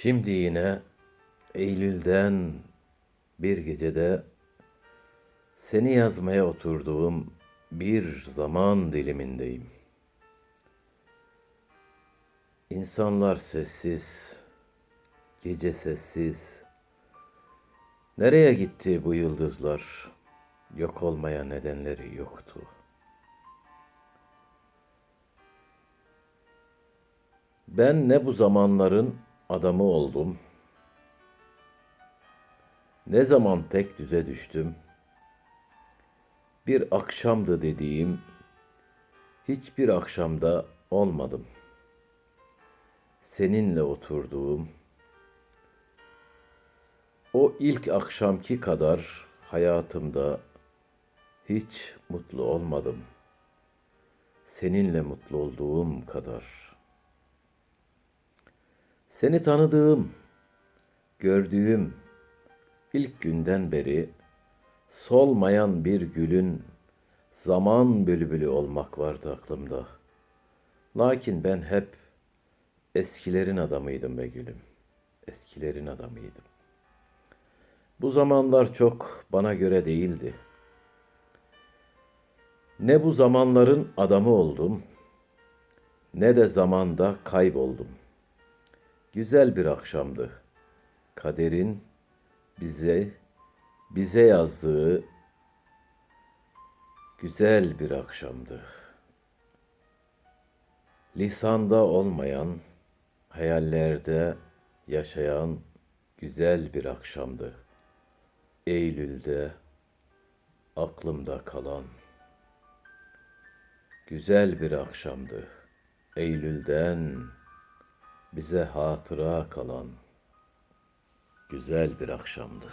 Şimdi yine Eylül'den bir gecede seni yazmaya oturduğum bir zaman dilimindeyim. İnsanlar sessiz, gece sessiz. Nereye gitti bu yıldızlar? Yok olmaya nedenleri yoktu. Ben ne bu zamanların adamı oldum, ne zaman tek düze düştüm, bir akşamdı dediğim hiçbir akşamda olmadım. Seninle oturduğum o ilk akşamki kadar hayatımda hiç mutlu olmadım. Seninle mutlu olduğum kadar. Seni tanıdığım, gördüğüm ilk günden beri solmayan bir gülün zaman bülbülü olmak vardı aklımda. Lakin ben hep eskilerin adamıydım be gülüm. Eskilerin adamıydım. Bu zamanlar çok bana göre değildi. Ne bu zamanların adamı oldum, ne de zamanda kayboldum. Güzel bir akşamdı. Kaderin bize bize yazdığı güzel bir akşamdı. Lisanda olmayan, hayallerde yaşayan güzel bir akşamdı. Eylül'de aklımda kalan güzel bir akşamdı. Eylül'den bize hatıra kalan güzel bir akşamdı.